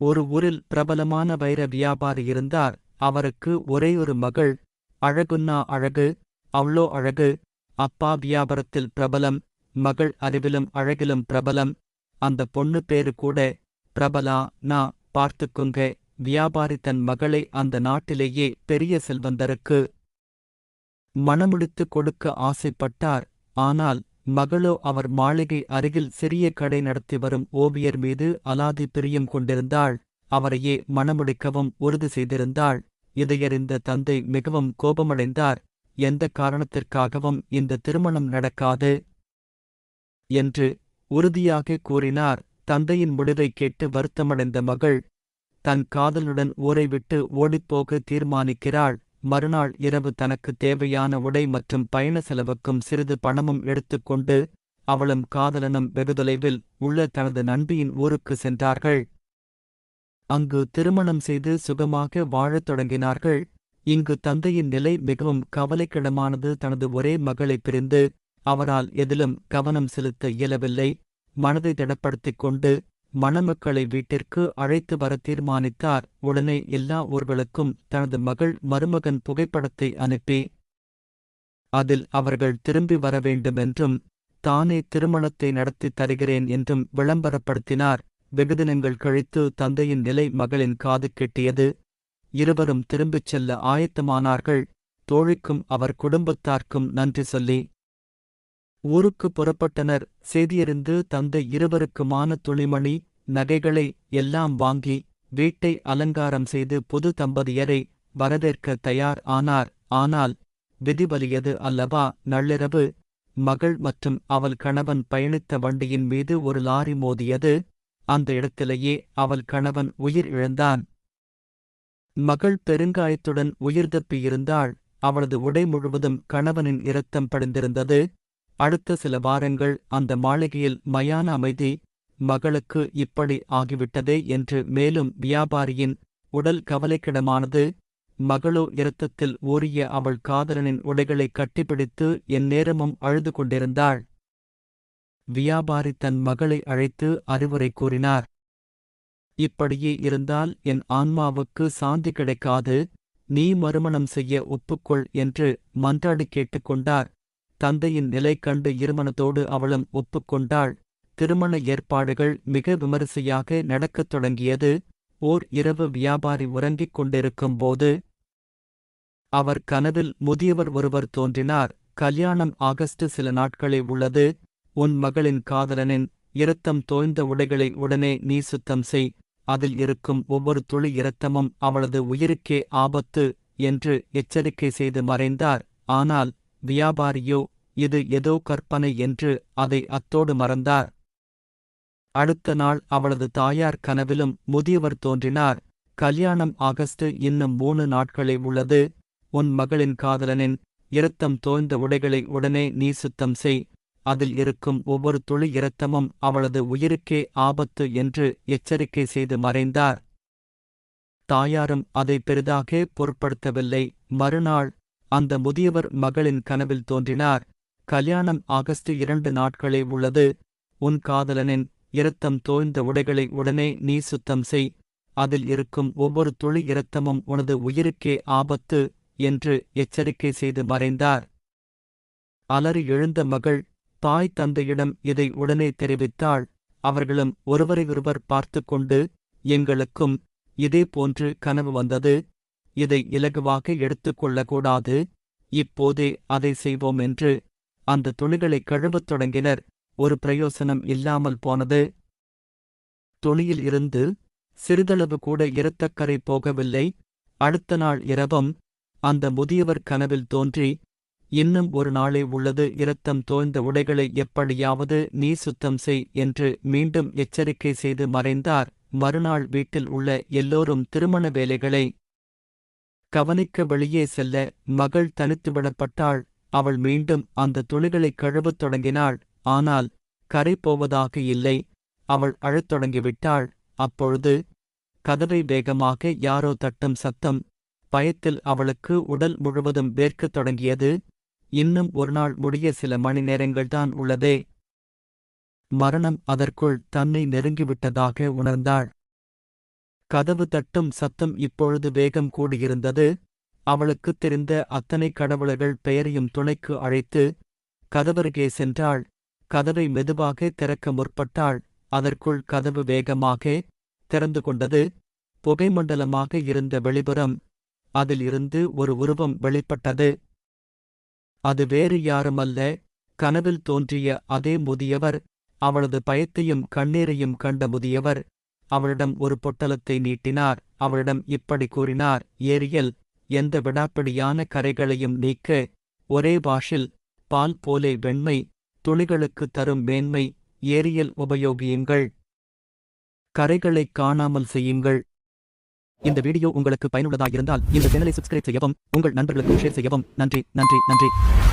ஒரு ஊரில் பிரபலமான வைர வியாபாரி இருந்தார். அவருக்கு ஒரேயொரு மகள் அழகுன்னா அழகு அவ்ளோ அழகு அப்பா வியாபாரத்தில் பிரபலம் மகள் அறிவிலும் அழகிலும் பிரபலம் அந்த பொண்ணு பேரு கூட பிரபலா நா பார்த்துக்குங்க வியாபாரி தன் மகளை அந்த நாட்டிலேயே பெரிய செல்வந்தருக்கு மணமுடித்து கொடுக்க ஆசைப்பட்டார். ஆனால் மகளோ அவர் மாளிகை அருகில் சிறிய கடை நடத்தி வரும் ஓவியர் மீது அலாதி பிரியம் கொண்டிருந்தாள். அவரையே மணமுடிக்கவும் உறுதி செய்திருந்தாள். இதையறிந்த தந்தை மிகவும் கோபமடைந்தார். எந்த காரணத்திற்காகவும் இந்த திருமணம் நடக்காது என்று உறுதியாக கூறினார். தந்தையின் முடிவை கேட்டு வருத்தமடைந்த மகள் தன் காதலுடன் ஊரை விட்டு ஓடிப்போக தீர்மானிக்கிறாள். மறுநாள் இரவு தனக்கு தேவையான உடை மற்றும் பயண செலவுக்கும் சிறிது பணமும் எடுத்துக்கொண்டு அவளும் காதலனும் வெகுதொலைவில் உள்ள தனது நண்பியின் ஊருக்கு சென்றார்கள். அங்கு திருமணம் செய்து சுகமாக வாழத் தொடங்கினார்கள். இங்கு தந்தையின் நிலை மிகவும் கவலைக்கிடமானது. தனது ஒரே மகளைப் பிரிந்து அவரால் எதிலும் கவனம் செலுத்த இயலவில்லை. மனதை திடப்படுத்திக் கொண்டு மணமக்களை வீட்டிற்கு அழைத்து வர தீர்மானித்தார். உடனே எல்லா ஊர்களுக்கும் தனது மகள் மருமகன் புகைப்படத்தை அனுப்பி அதில் அவர்கள் திரும்பி வர வேண்டுமென்றும் தானே திருமணத்தை நடத்தித் தருகிறேன் என்றும் விளம்பரப்படுத்தினார். வெகுதினங்கள் கழித்து தந்தையின் நிலை மகளின் காது கெட்டியது. இருவரும் திரும்பிச் செல்ல ஆயத்தமானார்கள். தோழிக்கும் அவர் குடும்பத்தார்க்கும் நன்றி சொல்லி ஊருக்கு புறப்பட்டனர். செய்தியறிந்து தந்தை இருவருக்குமான துணிமணி நகைகளை எல்லாம் வாங்கி வீட்டை அலங்காரம் செய்து புது தம்பதியரை வரவேற்க தயார் ஆனார். ஆனால் விதிவலியது அல்லவா? நள்ளிரவு மகள் மற்றும் அவள் கணவன் பயணித்த வண்டியின் மீது ஒரு லாரி மோதியது. அந்த இடத்திலேயே அவள் கணவன் உயிர் இழந்தான். மகள் பெருங்காயத்துடன் உயிர் தப்பியிருந்தாள். அவளது உடை முழுவதும் கணவனின் இரத்தம் படிந்திருந்தது. அடுத்த சில வாரங்கள் அந்த மாளிகையில் மயான அமைதி மகளுக்கு இப்படி ஆகிவிட்டதே என்று மேலும் வியாபாரியின் உடல் கவலைக்கிடமானது. மகளோ இரத்தத்தில் ஊறிய அவள் காதலனின் உடைகளை கட்டிப்பிடித்து எந்நேரமும் அழுது கொண்டிருந்தாள். வியாபாரி தன் மகளை அழைத்து அறிவுரை கூறினார். இப்படியே இருந்தால் என் ஆன்மாவுக்கு சாந்தி கிடைக்காது. நீ மறுமணம் செய்ய ஒப்புக்கொள் என்று மன்றாடி கேட்டுக்கொண்டார். தந்தையின் நிலை கண்டு இருமனத்தோடு அவளும் ஒப்புக்கொண்டாள். திருமண ஏற்பாடுகள் மிக விமரிசையாக நடக்கத் தொடங்கியது. ஓர் இரவு வியாபாரி உறங்கிக் கொண்டிருக்கும் போது அவர் கனவில் முதியவர் ஒருவர் தோன்றினார். கல்யாணம் ஆகஸ்ட் சில நாட்களே உள்ளது. உன் மகளின் காதலனின் இரத்தம் தோய்ந்த உடைகளை உடனே நீ சுத்தம் செய். அதில் இருக்கும் ஒவ்வொரு துளி இரத்தமும் அவளது உயிருக்கே ஆபத்து என்று எச்சரிக்கை செய்து மறைந்தார். ஆனால் வியாபாரியோ இது ஏதோ கற்பனை என்று அதை அத்தோடு மறந்தார். அடுத்த நாள் அவளது தாயார் கனவிலும் முதியவர் தோன்றினார். கல்யாணம் ஆகஸ்ட் இன்னும் மூணு நாட்களே உள்ளது. உன் மகளின் காதலனின் இரத்தம் தோய்ந்த உடைகளை உடனே நீ சுத்தம் செய். அதில் இருக்கும் ஒவ்வொரு துளி இரத்தமும் அவளது உயிருக்கே ஆபத்து என்று எச்சரிக்கை செய்து மறைந்தார். தாயாரும் அதை பெரிதாக பொருட்படுத்தவில்லை. மறுநாள் அந்த முதியவர் மகளின் கனவில் தோன்றினார். கல்யாணம் ஆகஸ்ட் இரண்டு நாட்களே உள்ளது. உன் காதலனின் இரத்தம் தோய்ந்த உடைகளை உடனே நீ சுத்தம் செய். அதில் இருக்கும் ஒவ்வொரு துளி இரத்தமும் உனது உயிருக்கே ஆபத்து என்று எச்சரிக்கை செய்து மறைந்தார். அலறி எழுந்த மகள் தாய் தந்தையிடம் இதை உடனே தெரிவித்தாள். அவர்களும் ஒருவரையொருவர் பார்த்து கொண்டு எங்களுக்கும் இதே போன்று கனவு வந்தது. இதை இலகுவாக எடுத்துக்கொள்ளக்கூடாது இப்போதே அதை செய்வோம் என்று அந்த துணிகளை கழுவத் தொடங்கினர். ஒரு பிரயோசனம் இல்லாமல் போனது. துணியில் இருந்து சிறிதளவு கூட இரத்தக்கரை போகவில்லை. அடுத்த நாள் இரவும் அந்த முதியவர் கனவில் தோன்றி இன்னும் ஒரு நாளே உள்ளது. இரத்தம் தோய்ந்த உடைகளை எப்படியாவது நீ சுத்தம் செய் என்று மீண்டும் எச்சரிக்கை செய்து மறைந்தார். மறுநாள் வீட்டில் உள்ள எல்லோரும் திருமண வேலைகளை கவனிக்க வெளியே செல்ல மகள் தனித்துவிடப்பட்டாள் அவள் மீண்டும் அந்த துணிகளை கழுவத் தொடங்கினாள். ஆனால் கரை போவதாக இல்லை. அவள் அழத் தொடங்கிவிட்டாள். அப்பொழுது கதவை வேகமாக யாரோ தட்டும் சத்தம். பயத்தில் அவளுக்கு உடல் முழுவதும் வேர்க்கத் தொடங்கியது. இன்னும் ஒரு நாள் முடிய சில மணி நேரங்கள்தான் உள்ளதே. மரணம் அதற்குள் தன்னை நெருங்கிவிட்டதாக உணர்ந்தாள். கதவு தட்டும் சத்தம் இப்பொழுது வேகம் கூடியிருந்தது. அவளுக்குத் தெரிந்த அத்தனை கடவுளர்கள் பெயரையும் துணைக்கு அழைத்து கதவருகே சென்றாள். கதவை மெதுவாக திறக்க முற்பட்டாள். அதற்குள் கதவு வேகமாக திறந்து கொண்டது. புகைமண்டலமாக இருந்த வெளிப்புறம் அதில் இருந்து ஒரு உருவம் வெளிப்பட்டது. அது வேறு யாருமல்ல. கனவில் தோன்றிய அதே முதியவர் அவளது பயத்தையும் கண்ணீரையும் கண்ட முதியவர். அவளிடம் ஒரு பொட்டலத்தை நீட்டினார். அவளிடம் இப்படி கூறினார் ஏரியல் எந்த விடாப்பிடியான கரைகளையும் நீக்க ஒரே வாஷில் பால் போலே வெண்மை துளிகளுக்கு தரும் மேன்மை ஏரியல் உபயோகியுங்கள். கரைகளைக் காணாமல் செய்யுங்கள். இந்த வீடியோ உங்களுக்கு பயனுள்ளதாக இருந்தால் இந்த சேனலை சப்ஸ்கிரைப் செய்யவும் உங்கள் நண்பர்களுக்கு ஷேர் செய்யவும். நன்றி நன்றி நன்றி.